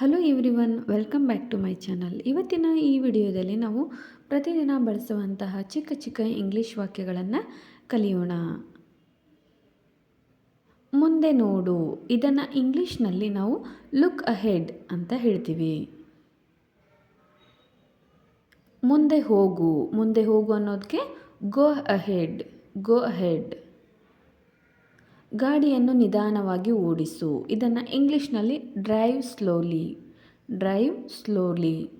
Hello everyone welcome back to my channel ಇವತ್ತಿನ ಈ ವಿಡಿಯೋದಲ್ಲಿ ನಾವು ಪ್ರತಿದಿನ ಬಳಸುವಂತಹ ಚಿಕ್ಕ ಚಿಕ್ಕ ಇಂಗ್ಲೀಷ್ ವಾಕ್ಯಗಳನ್ನು ಕಲಿಯೋಣ. ಮುಂದೆ ನೋಡು, ಇದನ್ನು ಇಂಗ್ಲೀಷ್ನಲ್ಲಿ ನಾವು ಲುಕ್ ಅಹೆಡ್ ಅಂತ ಹೇಳ್ತೀವಿ. ಮುಂದೆ ಹೋಗು ಮುಂದೆ ಹೋಗು ಅನ್ನೋದಕ್ಕೆ ಗೋ ಅಹೆಡ್ ಗೋ ಅಹೆಡ್ ಗಾಡಿಯನ್ನು ನಿಧಾನವಾಗಿ ಓಡಿಸು. ಇದನ್ನು ಇಂಗ್ಲೀಷ್ನಲ್ಲಿ ಡ್ರೈವ್ ಸ್ಲೋಲಿ ಡ್ರೈವ್ ಸ್ಲೋಲಿ.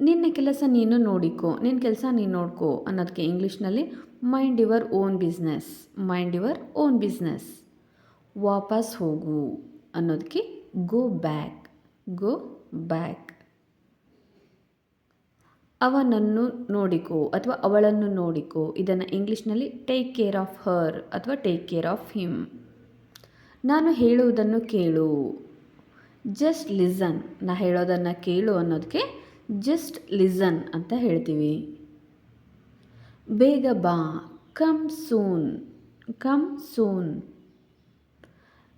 ನಿನ್ನ ಕೆಲಸ ನೀನು ನೋಡಿಕೋ, ನಿನ್ನ ಕೆಲಸ ನೀನು ನೋಡ್ಕೋ ಅನ್ನೋದಕ್ಕೆ ಇಂಗ್ಲೀಷ್ನಲ್ಲಿ mind your own business mind your own business ವಾಪಸ್ ಹೋಗು ಅನ್ನೋದಕ್ಕೆ ಗೋ ಬ್ಯಾಕ್ ಗೋ ಬ್ಯಾಕ್ ಅವನನ್ನು ನೋಡಿಕೋ ಅಥವಾ ಅವಳನ್ನು ನೋಡಿಕೋ. ಇದನ್ನು ಇಂಗ್ಲೀಷ್ನಲ್ಲಿ ಟೇಕ್ ಕೇರ್ ಆಫ್ ಹರ್ ಅಥವಾ ಟೇಕ್ ಕೇರ್ ಆಫ್ ಹಿಮ್ ನಾನು ಹೇಳುವುದನ್ನು ಕೇಳು. ಜಸ್ಟ್ ಲಿಸನ್ ನಾ ಹೇಳೋದನ್ನು ಕೇಳು ಅನ್ನೋದಕ್ಕೆ ಜಸ್ಟ್ ಲಿಸನ್ ಅಂತ ಹೇಳ್ತೀವಿ. ಬೇಗ ಬಾ. ಕಮ್ ಸೂನ್ ಕಮ್ ಸೂನ್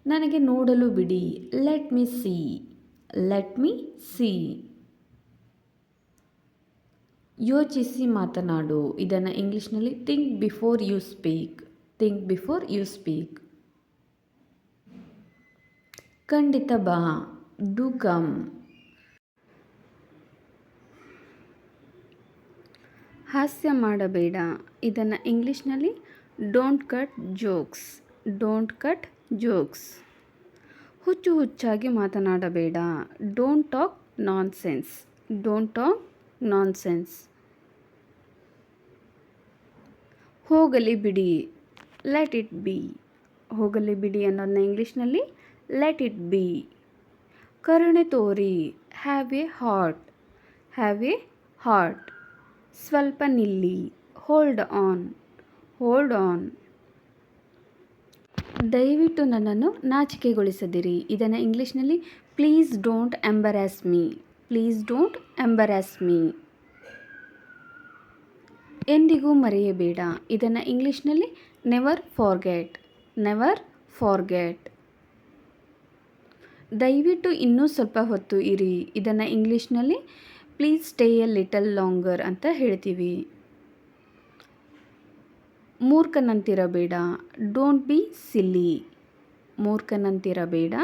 ನನಗೆ ನೋಡಲು ಬಿಡಿ. Let me see let me see ಯೋಚಿಸಿ ಮಾತನಾಡು. ಇದನ್ನು ಇಂಗ್ಲೀಷ್ನಲ್ಲಿ think before you speak think before you speak ಖಂಡಿತ ಬಾ. ಡು ಕಮ್ ಹಾಸ್ಯ ಮಾಡಬೇಡ. ಇದನ್ನು ಇಂಗ್ಲೀಷ್ನಲ್ಲಿ don't cut jokes don't cut jokes ಹುಚ್ಚು ಹುಚ್ಚಾಗಿ ಮಾತನಾಡಬೇಡ. Don't talk nonsense don't talk ನಾನ್ ಹೋಗಲಿ ಬಿಡಿ ಲೆಟ್ ಇಟ್ ಬಿ ಹೋಗಲಿ ಬಿಡಿ ಅನ್ನೋದನ್ನ ಇಂಗ್ಲೀಷ್ನಲ್ಲಿ ಲೆಟ್ ಇಟ್ ಬಿ ಕರುಣೆ ತೋರಿ have a heart have a heart ಸ್ವಲ್ಪ ನಿಲ್ಲಿ ಹೋಲ್ಡ್ ಆನ್ ಹೋಲ್ಡ್ ಆನ್ ದಯವಿಟ್ಟು ನನ್ನನ್ನು ನಾಚಿಕೆಗೊಳಿಸದಿರಿ. ಇದನ್ನು ಇಂಗ್ಲೀಷ್ನಲ್ಲಿ please don't embarrass me please don't embarrass me ಎಂದಿಗೂ ಮರೆಯಬೇಡ. ಇದನ್ನು ಇಂಗ್ಲೀಷ್ನಲ್ಲಿ ನೆವರ್ ಫಾರ್ಗೆಟ್ ನೆವರ್ ಫಾರ್ಗೆಟ್ ದಯವಿಟ್ಟು ಇನ್ನೂ ಸ್ವಲ್ಪ ಹೊತ್ತು ಇರಿ. ಇದನ್ನು ಇಂಗ್ಲೀಷ್ನಲ್ಲಿ please stay a little longer ಅಂತ ಹೇಳ್ತೀವಿ. ಮೂರ್ಖನಂತಿರಬೇಡ. ಡೋಂಟ್ ಬಿ ಸಿಲ್ಲಿ ಮೂರ್ಖನಂತಿರಬೇಡ.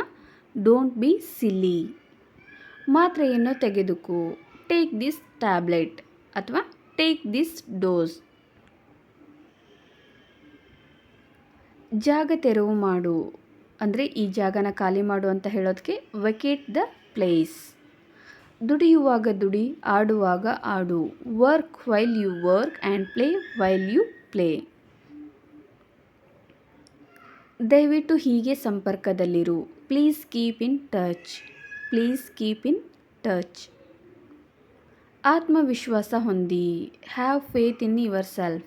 ಡೋಂಟ್ ಬಿ ಸಿಲ್ಲಿ ಮಾತ್ರೆಯನ್ನು ತೆಗೆದುಕೋ. ಟೇಕ್ ದಿಸ್ ಟ್ಯಾಬ್ಲೆಟ್ ಅಥವಾ ಟೇಕ್ ದಿಸ್ ಡೋಸ್ ಜಾಗ ತೆರವು ಮಾಡು. ಅಂದರೆ ಈ ಜಾಗನ ಖಾಲಿ ಮಾಡು ಅಂತ ಹೇಳೋದಕ್ಕೆ ವೆಕೇಟ್ ದ ಪ್ಲೇಸ್ ದುಡಿಯುವಾಗ ದುಡಿ, ಆಡುವಾಗ ಆಡು. Work while you work and play while you play ದಯವಿಟ್ಟು ಹೀಗೆ ಸಂಪರ್ಕದಲ್ಲಿರು. Please keep in touch please keep in touch ಆತ್ಮವಿಶ್ವಾಸ ಹೊಂದಿ. Have faith in yourself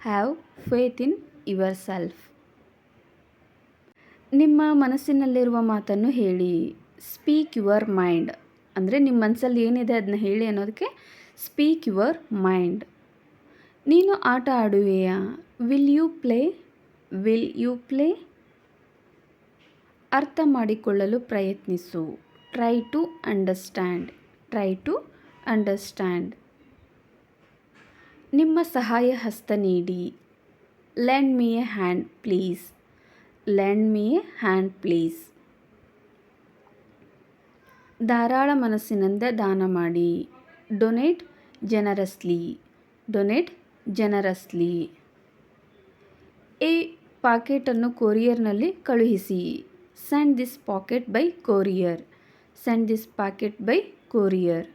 have faith in yourself ನಿಮ್ಮ ಮನಸ್ಸಿನಲ್ಲಿರುವ ಮಾತನ್ನು ಹೇಳಿ. ಸ್ಪೀಕ್ ಯುವರ್ ಮೈಂಡ್ ಅಂದರೆ ನಿಮ್ಮ ಮನಸ್ಸಲ್ಲಿ ಏನಿದೆ ಅದನ್ನ ಹೇಳಿ ಅನ್ನೋದಕ್ಕೆ ಸ್ಪೀಕ್ ಯುವರ್ ಮೈಂಡ್ ನೀನು ಆಟ ಆಡುವೆಯಾ? Will you play will you play ಅರ್ಥ ಮಾಡಿಕೊಳ್ಳಲು ಪ್ರಯತ್ನಿಸು. Try to understand try to understand. ನಿಮ್ಮ ಸಹಾಯ ಹಸ್ತ ನೀಡಿ. Lend me a hand, please. Lend me a hand, please. ಧಾರಾಳ ಮನಸ್ಸಿನಿಂದ ದಾನ ಮಾಡಿ. Donate generously. Donate generously. ಈ ಪಾಕೆಟನ್ನು ಕೊರಿಯರ್ನಲ್ಲಿ ಕಳುಹಿಸಿ. Send this packet by courier. Send this packet by courier.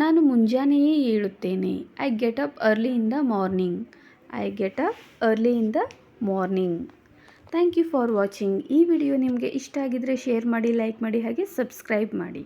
ನಾನು ಮುಂಜಾನೆಯೇ ಏಳುತ್ತೇನೆ. I get up early in the morning I get up early in the morning thank you for watching ಈ video ನಿಮಗೆ ಇಷ್ಟ ಆಗಿದ್ದರೆ ಶೇರ್ ಮಾಡಿ ಲೈಕ್ ಮಾಡಿ, ಹಾಗೆ subscribe ಮಾಡಿ.